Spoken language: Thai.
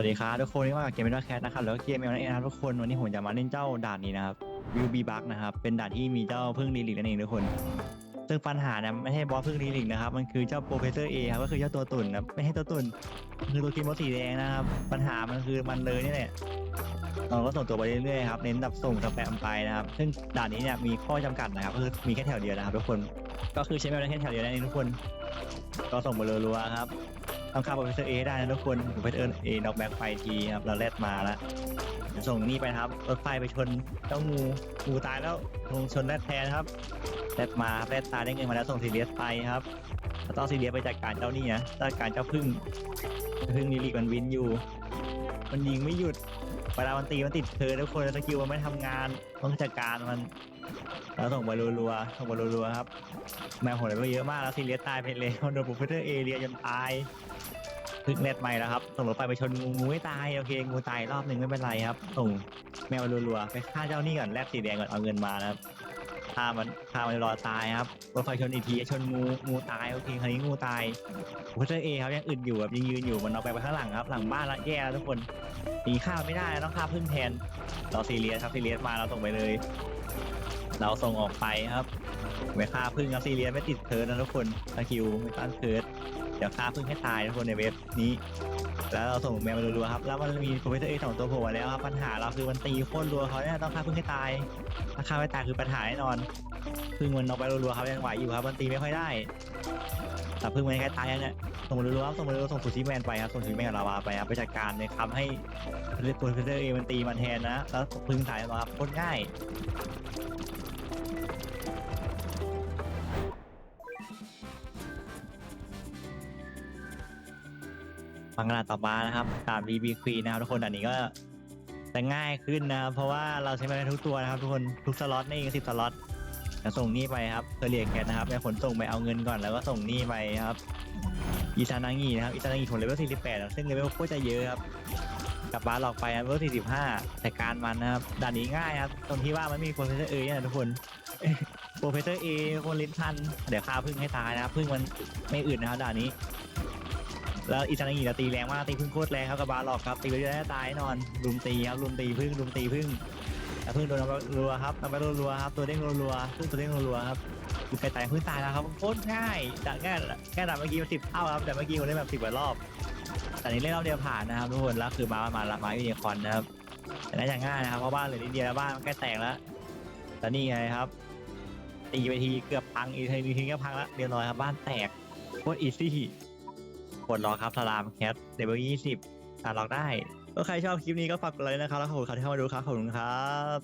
วัสดีครับทุกคนนี่มากับเกมเมอร์แคทนะครับแล้วก็เกมเมอร์เองนะครับทุกคนวันนี้ผมจะมาเล่นเจ้าด่านนี้นะครับวิวบีบักนะครับเป็นด่านที่มีเจ้าพึ่งลีลิกนั่นเองทุกคน ซึ่งปัญหาเนี่ยไม่ใช่บอสพึ่งลีลิกนะครับมันคือเจ้าโปรเฟสเซอร์เอครับก็คือเจ้าตัวตุ่นนะไม่ใช่ตัวตุ่นคือตัวกินมดสีแดงนะครับปัญหามันคือมันเลยนี่แหละเราก็ส่งตัวไปเรื่อยๆครับเน้นดับส่งสแปมไปนะครับซึ่งด่านนี้เนี่ยมีข้อจำกัดนะครับก็คือมีแค่แถวเดียวนะครับทุกคนก็คือใช้เวลาแค่แถวเดียวนั่นเองทุกคน ก็ส่งไปรัวๆครับ ต้องฆ่าโปรเฟสเซอร์เอได้นะทุกคนโปรเฟสเซอร์เอน็อกแบ็กไฟทีครับเราแลดมาแล้วเดี๋ยวส่งนี่ไปครับรถไฟไปชนเจ้างูงูตายแล้วลงชนแรดแทนครับแรดมาแรดตายได้เงินมาแล้วส่งซีเรียสไปครับแล้วต้องซีเรียสไปจัดการเจ้านี่นะจัดการเจ้าพึ่งพึ่งนิลิกมันวินอยู่ มันยิงไม่หยุด เวลามันตีมันติดเธอทุกคนสกิลมันไม่ทำงานต้องจัดการมันแล้วส่งไปรัวๆส่งไปรัวๆครับแมวโหดไปเยอะมากแล้วซีเรียสตายไปเลยโดนโปรเฟสเซอร์เอเรียจนตายพึ่งเล็ดใหม่แล้วครับส่งรถไฟไปชนงูงูไม่ตายโอเคงูตายรอบหนึ่งไม่เป็นไรครับส่งแมวรัวๆไปฆ่าเจ้านี่ก่อนแลกสีแดงก่อนเอาเงินมานะครับ ฆ่ามันฆ่ามันรอตายครับรถไฟชนอีกทีชนงูงูตายโอเคคราวนี้งูตายโคเตอร์เอครับยังอึดอยู่แบบยังยืนอยู่มันเอาไปไปข้างหลังครับ หลังบ้านละแย่แล้วทุกคนหนีข้าวไม่ได้ต้องฆ่าพึ่งแทนเราซีเรียสครับซีเรียสมาเราส่งไปเลย เราส่งออกไปครับไม่ฆ่าพึ่งครับซีเรียสไม่ติดเคิร์ดนะทุกคนตะคิวไม่ต้านเคิร์ด เดี๋ยวฆ่าพึ่งให้ตายทุกคนในเว็บนี้ แล้วเราส่งแมวมารัวๆครับ แล้วมันมีโปรเฟสเตอร์เอสองตัวโผล่มาแล้วครับปัญหาเราคือมันตีโคตรรัวเขาเนี่ยต้องฆ่าพึ่งให้ตายถ้าฆ่าไม่ตายคือปัญหาแน่นอนพึ่งมันนอกไปรัวๆครับยังไหวอยู่ครับมันตีไม่ค่อยได้แต่พึ่งมันใกล้ตายแล้วเนี่ยส่งมารัวๆครับส่งมารัวๆส่งฟูซิแมนไปครับส่งฟูซิแมนกับลาวาไปครับไปจัดการเลยทำให้โปรเฟสเตอร์เอมันตีมันแทนนะแล้วพึ่งตายแล้วครับโคตรง่าย ฟังกระดาต่อมานะครับตาม BB Queen นะครับทุกคนอันนี้ก็จะง่ายขึ้นนะครับเพราะว่าเราใช้มาได้ทุกตัวนะครับทุกคนทุกสล็อตนี่เองสิบสล็อตจะส่งนี่ไปครับเทเรียแคทนะครับไปขนส่งไปเอาเงินก่อนแล้วก็ส่งนี่ไปครับอีซานางีนะครับอีซานางีของเลเวล48 ซึ่งเลเวลโคตรจะเยอะครับกลับบ้านหลอกไปเลเวล45 แต่การมันนะครับด่านนี้ง่ายครับตรงที่ว่ามันมีโปรเฟสเซอร์เอเนี่ยทุกคนโปรเฟสเซอร์เอคนลิ้นพันเดี๋ยวฆ่าพึ่งให้ตายนะครับพึ่งมันไม่อื่นนะครับด่านนี้ แล้วอีซานางีเราตีแรงมากตีพึ่งโคตรแรงครับกับบาหลอกครับตีไปเรื่อยๆตายแน่นอนลุมตีครับลุมตีพึ่งลุมตีพึ่งแต่พึ่งโดนรัวครับเอาไปรัวครับตัวเด้งรัวๆพึ่งตัวเด้งรัวๆครับคือใครตายพึ่งตายแล้วครับโคตรง่ายจากง่ายแค่เมื่อกี้สิบเท่าครับแต่เมื่อกี้ผมเล่นแบบสิบกว่ารอบแต่นี้เล่นรอบเดียวผ่านนะครับทุกคนแล้วคือมามาละมาวิดีคอนนะครับแต่น่าจะง่ายนะครับเพราะบ้านเหลือนิดเดียวแล้วบ้านใกล้แตกแล้วแต่นี่ไงครับตีไปทีเกือบพังอีกทีทีก็พังแล้วเรียบร้อยครับบ้านแตกโคตรอีซี่ ดรอครับสลามแคทเดเวลยี่สิบอะล็อกได้ก็ใครชอบคลิปนี้ก็ฝากกดไลค์นะครับแล้วขอบคุณครับที่เข้ามาดูครับขอบคุณครับ